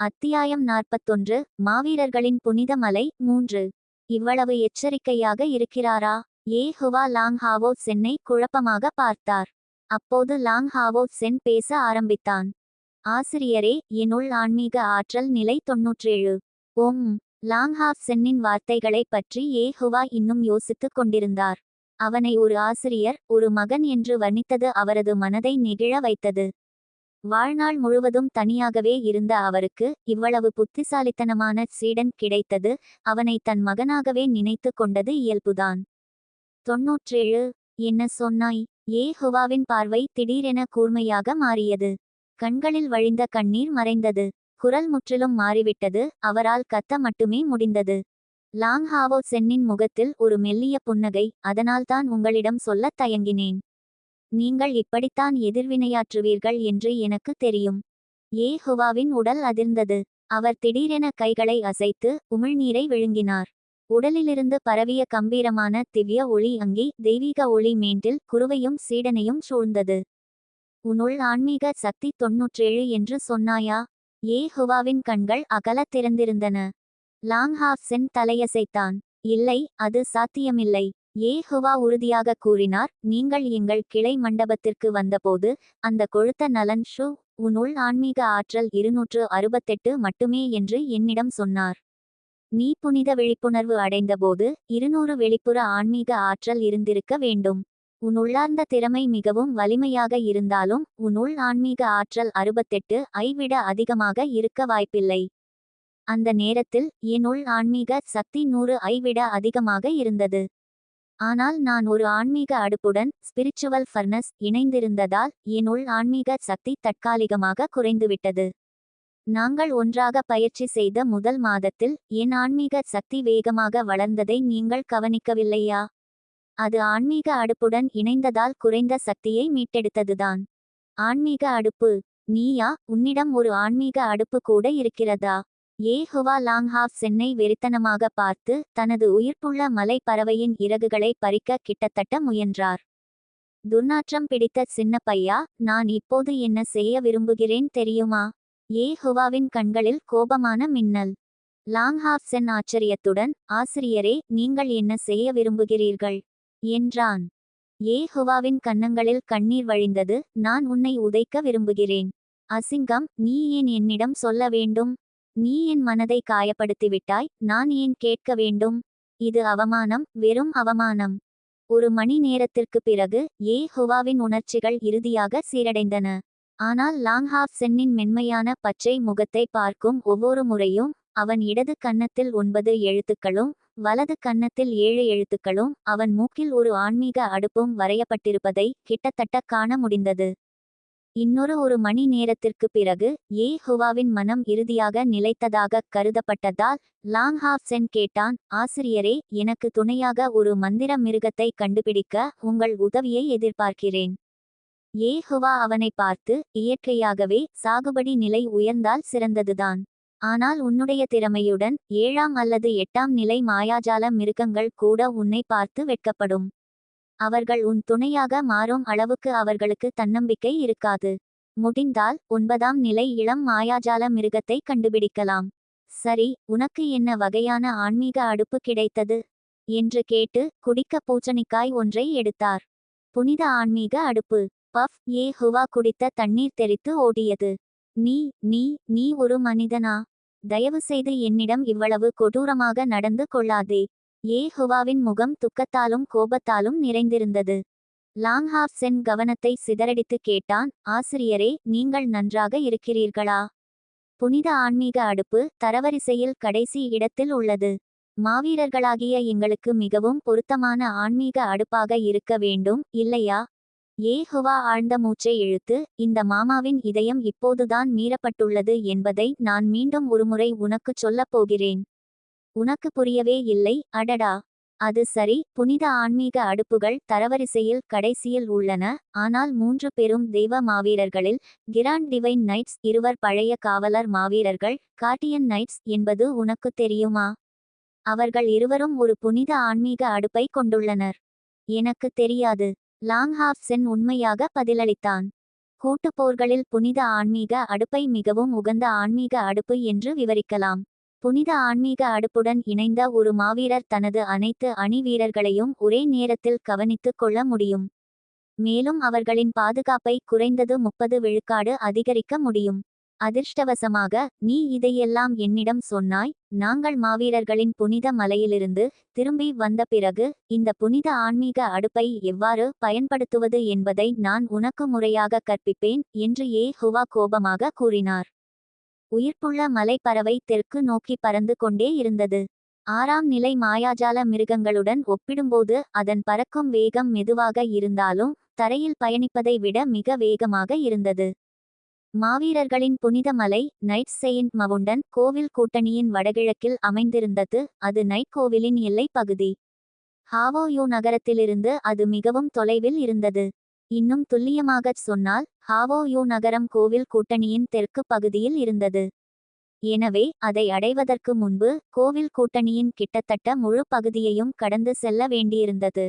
அத்தியாயம் நாற்பத்தொன்று மாவீரர்களின் புனித மலை மூன்று. இவ்வளவு எச்சரிக்கையாக இருக்கிறாரா? ஏ ஹுவா லாங் ஹாவோ சென்னை குழப்பமாக பார்த்தார். அப்போது லாங் ஹாவோ சென் பேச ஆரம்பித்தான். ஆசிரியரே என்னுள் ஆன்மீக ஆற்றல் நிலை தொன்னூற்றேழு. ஓம். லாங் ஹாவ் சென்னின் வார்த்தைகளைப் பற்றி ஏ ஹுவா இன்னும் யோசித்துக் கொண்டிருந்தார். அவனை ஒரு ஆசிரியர் ஒரு மகன் என்று வர்ணித்தது அவரது மனதை நெகிழ வைத்தது. வாழ்நாள் முழுவதும் தனியாகவே இருந்த அவருக்கு இவ்வளவு புத்திசாலித்தனமான சீடன் கிடைத்தது அவனை தன் மகனாகவே நினைத்து கொண்டது இயல்புதான். தொன்னூற்றேழு என்ன சொன்னாய்? ஏ ஹுவாவின் பார்வை திடீரென கூர்மையாக மாறியது. கண்களில் வழிந்த கண்ணீர் மறைந்தது. குரல் முற்றிலும் மாறிவிட்டது. அவரால் கத்த மட்டுமே முடிந்தது. லாங் ஹாவோ சென்னின் முகத்தில் ஒரு மெல்லிய புன்னகை. அதனால்தான் உங்களிடம் சொல்லத் தயங்கினேன். நீங்கள் இப்படித்தான் எதிர்வினையாற்றுவீர்கள் என்று எனக்கு தெரியும். ஏ ஹுவாவின் உடல் அதிர்ந்தது. அவர் திடீரென கைகளை அசைத்து உமிழ்நீரை விழுங்கினார். உடலிலிருந்து பரவிய கம்பீரமான திவ்ய ஒளி அங்கி தெய்வீக ஒளி மேண்டில் குருவையும் சீடனையும் சூழ்ந்தது. உன்னுள் ஆன்மீக சக்தி தொன்னூற்றேழு என்று சொன்னாயா? ஏ ஹுவாவின் கண்கள் அகலத் திறந்திருந்தன. லாங்ஹாஃப்சென் தலையசைத்தான். இல்லை அது சாத்தியமில்லை. ஏஹுவா உறுதியாக கூறினார் நீங்கள் எங்கள் கிளை மண்டபத்திற்கு வந்தபோது அந்த கொழுத்த நலன் ஷு உன்னுள் ஆன்மீக ஆற்றல் இருநூற்று அறுபத்தெட்டு மட்டுமே என்று என்னிடம் சொன்னார். நீ புனித விழிப்புணர்வு அடைந்தபோது இருநூறு வெளிப்புற ஆன்மீக ஆற்றல் இருந்திருக்க வேண்டும். உன் உள்ளார்ந்த திறமை மிகவும் வலிமையாக இருந்தாலும் உன்னுள் ஆன்மீக ஆற்றல் அறுபத்தெட்டு ஐ விட அதிகமாக இருக்க வாய்ப்பில்லை. அந்த நேரத்தில் என்னுள் ஆன்மீக சக்தி நூறு ஐ விட அதிகமாக இருந்தது. ஆனால் நான் ஒரு ஆன்மீக அடுப்புடன் ஸ்பிரிச்சுவல் ஃபர்னஸ் இணைந்திருந்ததால் என் உள் ஆன்மீக சக்தி தற்காலிகமாக குறைந்துவிட்டது. நாங்கள் ஒன்றாக பயிற்சி செய்த முதல் மாதத்தில் என் ஆன்மீக சக்தி வேகமாக வளர்ந்ததை நீங்கள் கவனிக்கவில்லையா? அது ஆன்மீக அடுப்புடன் இணைந்ததால் குறைந்த சக்தியை மீட்டெடுத்ததுதான். ஆன்மீக அடுப்பு நீயா? உன்னிடம் ஒரு ஆன்மீக அடுப்பு கூட இருக்கிறதா? ஏ ஹுவா லாங்ஹாவ் சென்னை வெறித்தனமாக பார்த்து தனது உயிர்ப்புள்ள மலை பறவையின் இறகுகளை பறிக்க கிட்டத்தட்ட முயன்றார். துர்நாற்றம் பிடித்த சின்ன பையா நான் இப்போது என்ன செய்ய விரும்புகிறேன் தெரியுமா? ஏ ஹுவாவின் கண்களில் கோபமான மின்னல். லாங்ஹாவ் சென் ஆச்சரியத்துடன் ஆசிரியரே நீங்கள் என்ன செய்ய விரும்புகிறீர்கள்? என்றான். ஏஹுவாவின் கன்னங்களில் கண்ணீர் வழிந்தது நான் உன்னை உதைக்க விரும்புகிறேன். அசிங்கம் நீ ஏன் என்னிடம் சொல்ல வேண்டும்? நீ என் மனதை காயப்படுத்திவிட்டாய் நான் ஏன் கேட்க வேண்டும்? இது அவமானம் வெறும் அவமானம். ஒரு மணி நேரத்திற்கு பிறகு ஏ ஹுவாவின் உணர்ச்சிகள் இறுதியாக சீரடைந்தன. ஆனால் லாங்ஹாப் சென்னின் மென்மையான பச்சை முகத்தை பார்க்கும் ஒவ்வொரு முறையும் அவன் இடது கன்னத்தில் ஒன்பது எழுத்துக்களும் வலது கன்னத்தில் ஏழு எழுத்துக்களும் அவன் மூக்கில் ஒரு ஆன்மீக அடுப்பும் வரையப்பட்டிருப்பதை கிட்டத்தட்ட காண முடிந்தது. இன்னொரு ஒரு மணி நேரத்திற்கு பிறகு ஏ ஹுவாவின் மனம் இறுதியாக நிலைத்ததாக கருதப்பட்டதால் லாங் ஹாப்சென் கேட்டான் ஆசிரியரே எனக்கு துணையாக ஒரு மந்திர மிருகத்தை கண்டுபிடிக்க உங்கள் உதவியை எதிர்பார்க்கிறேன். ஏ ஹுவா அவனை பார்த்து இயற்கையாகவே சாகுபடி நிலை உயர்ந்தால் சிறந்ததுதான். ஆனால் உன்னுடைய திறமையுடன் ஏழாம் அல்லது எட்டாம் நிலை மாயாஜால மிருகங்கள் கூட உன்னை பார்த்து வெட்கப்படும். அவர்கள் உன் துணையாக மாறும் அளவுக்கு அவர்களுக்கு தன்னம்பிக்கை இருக்காது. முடிந்தால் ஒன்பதாம் நிலை இளம் மாயாஜால மிருகத்தை கண்டுபிடிக்கலாம். சரி உனக்கு என்ன வகையான ஆன்மீக அடுப்பு கிடைத்தது? என்று கேட்டு குடிக்க பூச்சணிக்காய் ஒன்றை எடுத்தார். புனித ஆன்மீக அடுப்பு. பஃப் ஏ ஹுவா குடித்த தண்ணீர் தெரித்து ஓடியது. நீ நீ நீ ஒரு மனிதனா? தயவு செய்து என்னிடம் இவ்வளவு கொடூரமாக நடந்து கொள்ளாதே. ஏ ஹுவாவின் முகம் துக்கத்தாலும் கோபத்தாலும் நிறைந்திருந்தது. லாங்ஹாஃப் சென் கவனத்தை சிதறடித்து கேட்டான் ஆசிரியரே நீங்கள் நன்றாக இருக்கிறீர்களா? புனித ஆன்மீக அடுப்பு தரவரிசையில் கடைசி இடத்தில் உள்ளது. மாவீரர்களாகிய எங்களுக்கு மிகவும் பொருத்தமான ஆன்மீக அடுப்பாக இருக்க வேண்டும் இல்லையா ஏ ஹுவா ஆழ்ந்த மூச்சை இழுத்து இந்த மாமாவின் இதயம் இப்போதுதான் மீறப்பட்டுள்ளது என்பதை நான் மீண்டும் ஒருமுறை உனக்குச் சொல்லப் போகிறேன். உனக்கு புரியவே இல்லை அடடா. அது சரி புனித ஆன்மீக அடுப்புகள் தரவரிசையில் கடைசியில் உள்ளன ஆனால் மூன்று பெரும் தெய்வ மாவீரர்களில் கிராண்ட் டிவைன் நைட்ஸ் இருவர் பழைய காவலர் மாவீரர்கள் கார்டியன் நைட்ஸ் என்பது உனக்கு தெரியுமா? அவர்கள் இருவரும் ஒரு புனித ஆன்மீக அடுப்பை கொண்டுள்ளனர். எனக்கு தெரியாது. லாங்ஹாஃப் சென் உண்மையாக பதிலளித்தான். கூட்டுப் போர்களில் புனித ஆன்மீக அடுப்பை மிகவும் உகந்த ஆன்மீக அடுப்பு என்று விவரிக்கலாம். புனித ஆன்மீக அடுப்புடன் இணைந்த ஒரு மாவீரர் தனது அனைத்து அணி வீரர்களையும் ஒரே நேரத்தில் கவனித்துக் கொள்ள முடியும். மேலும் அவர்களின் பாதுகாப்பை குறைந்தது முப்பது விழுக்காடு அதிகரிக்க முடியும். அதிர்ஷ்டவசமாக நீ இதையெல்லாம் என்னிடம் சொன்னாய். நாங்கள் மாவீரர்களின் புனித மலையிலிருந்து திரும்பி வந்த பிறகு இந்த புனித ஆன்மீக அடுப்பை எவ்வாறு பயன்படுத்துவது என்பதை நான் உனக்கு முறையாக கற்பிப்பேன் என்று ஏ. ஹுவா கோபமாக கூறினார். உயிர்ப்புள்ள மலைப்பறவை தெற்கு நோக்கி பறந்து கொண்டே இருந்தது. ஆறாம் நிலை மாயாஜால மிருகங்களுடன் ஒப்பிடும்போது அதன் பறக்கும் வேகம் மெதுவாக இருந்தாலும் தரையில் பயணிப்பதை விட மிக வேகமாக இருந்தது. மாவீரர்களின் புனித மலை நைட் செயின்ட் மவுண்டன் கோவில் கூட்டணியின் வடகிழக்கில் அமைந்திருந்தது. அது நைட் கோவிலின் எல்லைப் பகுதி. ஹாவோயோ நகரத்திலிருந்து அது மிகவும் தொலைவில் இருந்தது. இன்னும் துல்லியமாகச் சொன்னால் ஹாவோயோ நகரம் கோவில் கூட்டணியின் தெற்கு பகுதியில் இருந்தது. எனவே அதை அடைவதற்கு முன்பு கோவில் கூட்டணியின் கிட்டத்தட்ட முழு பகுதியையும் கடந்து செல்ல வேண்டியிருந்தது.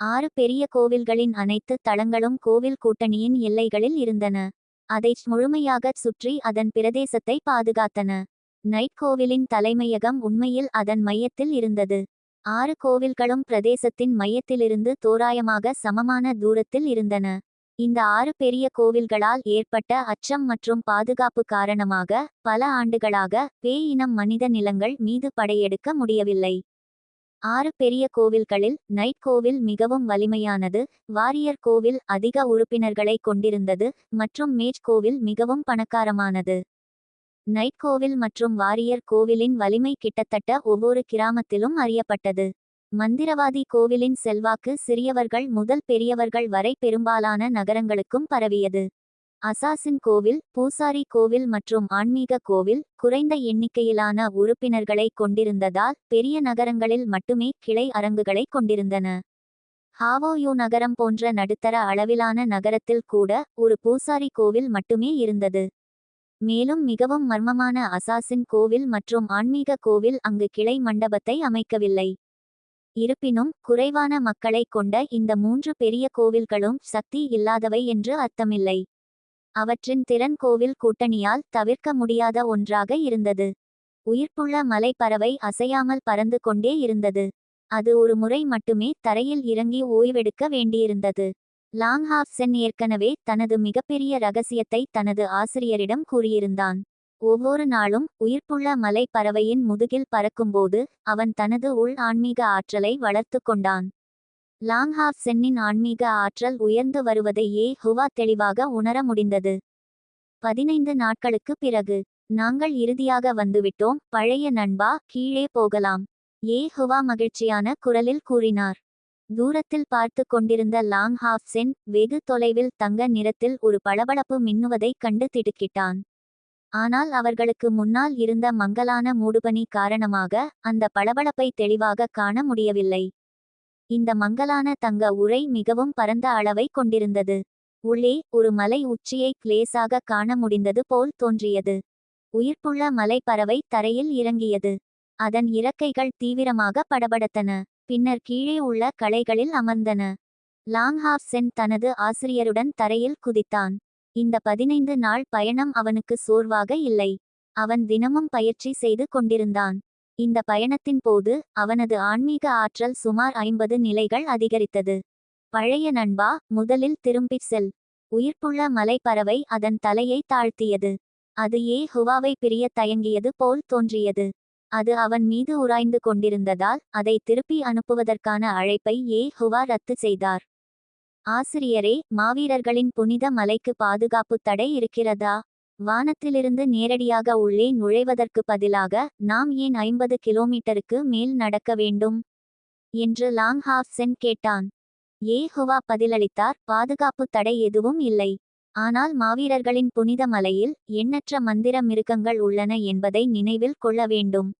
ஆறு பெரிய கோவில்களின் அனைத்து தளங்களும் கோவில் கூட்டணியின் எல்லைகளில் இருந்தன. அதை முழுமையாகச் சுற்றி அதன் பிரதேசத்தை பாதுகாத்தன. நைட் கோவிலின் தலைமையகம் உண்மையில் அதன் மையத்தில் இருந்தது. ஆறு கோவில்களும் பிரதேசத்தின் மையத்திலிருந்து தோராயமாக சமமான தூரத்தில் இருந்தன. இந்த ஆறு பெரிய கோவில்களால் ஏற்பட்ட அச்சம் மற்றும் பாதுகாப்பு காரணமாக பல ஆண்டுகளாக பேய் இனம் மனித நிலங்கள் மீது படையெடுக்க முடியவில்லை. ஆறு பெரிய கோவில்களில் நைட் கோவில் மிகவும் வலிமையானது வாரியர் கோவில் அதிக உறுப்பினர்களை கொண்டிருந்தது மற்றும் மேஜ் கோவில் மிகவும் பணக்காரமானது. நைட் கோவில் மற்றும் வாரியர் கோவிலின் வலிமை கிட்டத்தட்ட ஒவ்வொரு கிராமத்திலும் அறியப்பட்டது. மந்திரவாதி கோவிலின் செல்வாக்கு சிறியவர்கள் முதல் பெரியவர்கள் வரை பெரும்பாலான நகரங்களுக்கும் பரவியது. அசாசின் கோவில் பூசாரி கோவில் மற்றும் ஆன்மீக கோவில் குறைந்த எண்ணிக்கையிலான உறுப்பினர்களை கொண்டிருந்ததால் பெரிய நகரங்களில் மட்டுமே கிளை அரங்குகளை கொண்டிருந்தன. ஹாவோயூ நகரம் போன்ற நடுத்தர அளவிலான நகரத்தில் கூட ஒரு பூசாரி கோவில் மட்டுமே இருந்தது. மேலும் மிகவும் மர்மமான அசாசின் கோவில் மற்றும் ஆன்மீக கோவில் அங்கு கிளை மண்டபத்தை அமைக்கவில்லை. இருப்பினும் குறைவான மக்களை கொண்ட இந்த மூன்று பெரிய கோவில்களும் சக்தி இல்லாதவை என்று அர்த்தமில்லை. அவற்றின் திறன் கோவில் கூட்டணியால் தவிர்க்க முடியாத ஒன்றாக இருந்தது. உயிர்ப்புள்ள மலைப்பறவை அசையாமல் பறந்து கொண்டே இருந்தது. அது ஒரு முறை மட்டுமே தரையில் இறங்கி ஓய்வெடுக்க வேண்டியிருந்தது. லாங்ஹாஃப் சென் ஏற்கனவே தனது மிகப்பெரிய ரகசியத்தை தனது ஆசிரியரிடம் கூறியிருந்தான். ஒவ்வொரு நாளும் உயிர்ப்புள்ள மலை பறவையின் முதுகில் பறக்கும்போது அவன் தனது உள் ஆன்மீக ஆற்றலை வளர்த்து கொண்டான். லாங்ஹாஃப் சென்னின் ஆன்மீக ஆற்றல் உயர்ந்து வருவதை ஏ ஹுவா தெளிவாக உணர முடிந்தது. பதினைந்து நாட்களுக்கு பிறகு நாங்கள் இறுதியாக வந்துவிட்டோம் பழைய நண்பா கீழே போகலாம் ஏ ஹுவா மகிழ்ச்சியான குரலில் கூறினார். தூரத்தில் பார்த்து கொண்டிருந்த லாங் ஹாஃப்சென் வெகு தொலைவில் தங்க நிறத்தில் ஒரு பளபளப்பு மின்னுவதைக் கண்டு திடுக்கிட்டான். ஆனால் அவர்களுக்கு முன்னால் இருந்த மங்கலான மூடுபனி காரணமாக அந்த பளபளப்பை தெளிவாக காண முடியவில்லை. இந்த மங்கலான தங்க உரை மிகவும் பரந்த அளவை கொண்டிருந்தது. உள்ளே ஒரு மலை உச்சியை கிளேசாக காண முடிந்தது போல் தோன்றியது. உயிர்ப்புள்ள மலைப்பறவை தரையில் இறங்கியது. அதன் இறக்கைகள் தீவிரமாக படபடத்தன. பின்னர் கீழே உள்ள களைகளில் அமர்ந்தன. லாங்ஹாஃப் சென் தனது ஆசிரியருடன் தரையில் குதித்தான். இந்த பதினைந்து நாள் பயணம் அவனுக்கு சோர்வாக இல்லை. அவன் தினமும் பயிற்சி செய்து கொண்டிருந்தான். இந்த பயணத்தின் போது அவனது ஆன்மீக ஆற்றல் சுமார் ஐம்பது நிலைகள் அதிகரித்தது. பழைய நண்பா முதலில் திரும்பி செல். உயிர்ப்புள்ள மலைப்பறவை அதன் தலையை தாழ்த்தியது. அது ஏ ஹுவாவை பிரிய தயங்கியது போல் தோன்றியது. அது அவன் மீது உராய்ந்து கொண்டிருந்ததால் அதை திருப்பி அனுப்புவதற்கான அழைப்பை ஏ ஹுவா ரத்து செய்தார். ஆசிரியரே மாவீரர்களின் புனித மலைக்கு பாதுகாப்பு தடை இருக்கிறதா? வானத்திலிருந்து நேரடியாக உள்ளே நுழைவதற்கு பதிலாக நாம் ஏன் ஐம்பது கிலோமீட்டருக்கு மேல் நடக்க வேண்டும்? என்று லாங் ஹாஃப் கேட்டான். ஏ ஹுவா பதிலளித்தார் பாதுகாப்பு தடை எதுவும் இல்லை. ஆனால் மாவீரர்களின் புனித மலையில் எண்ணற்ற மந்திர மிருகங்கள் உள்ளன என்பதை நினைவில் கொள்ள வேண்டும்.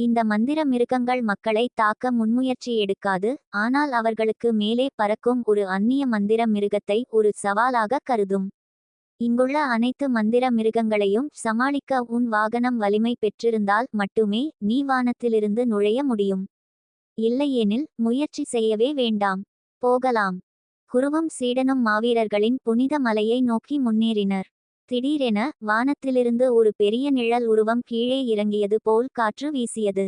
இந்த மந்திர மிருகங்கள் மக்களை தாக்க முன்முயற்சி எடுக்காது ஆனால் அவர்களுக்கு மேலே பறக்கும் ஒரு அந்நிய மந்திர மிருகத்தை ஒரு சவாலாக கருதும். இங்குள்ள அனைத்து மந்திர மிருகங்களையும் சமாளிக்க உன் வாகனம் வலிமை பெற்றிருந்தால் மட்டுமே நீ வானத்திலிருந்து நுழைய முடியும். இல்லையெனில் முயற்சி செய்யவே வேண்டாம். போகலாம். குருவும் சீடனும் மாவீரர்களின் புனித மலையை நோக்கி முன்னேறினர். திடீரென வானத்திலிருந்து ஒரு பெரிய நிழல் உருவம் கீழே இறங்கியது போல் காற்று வீசியது.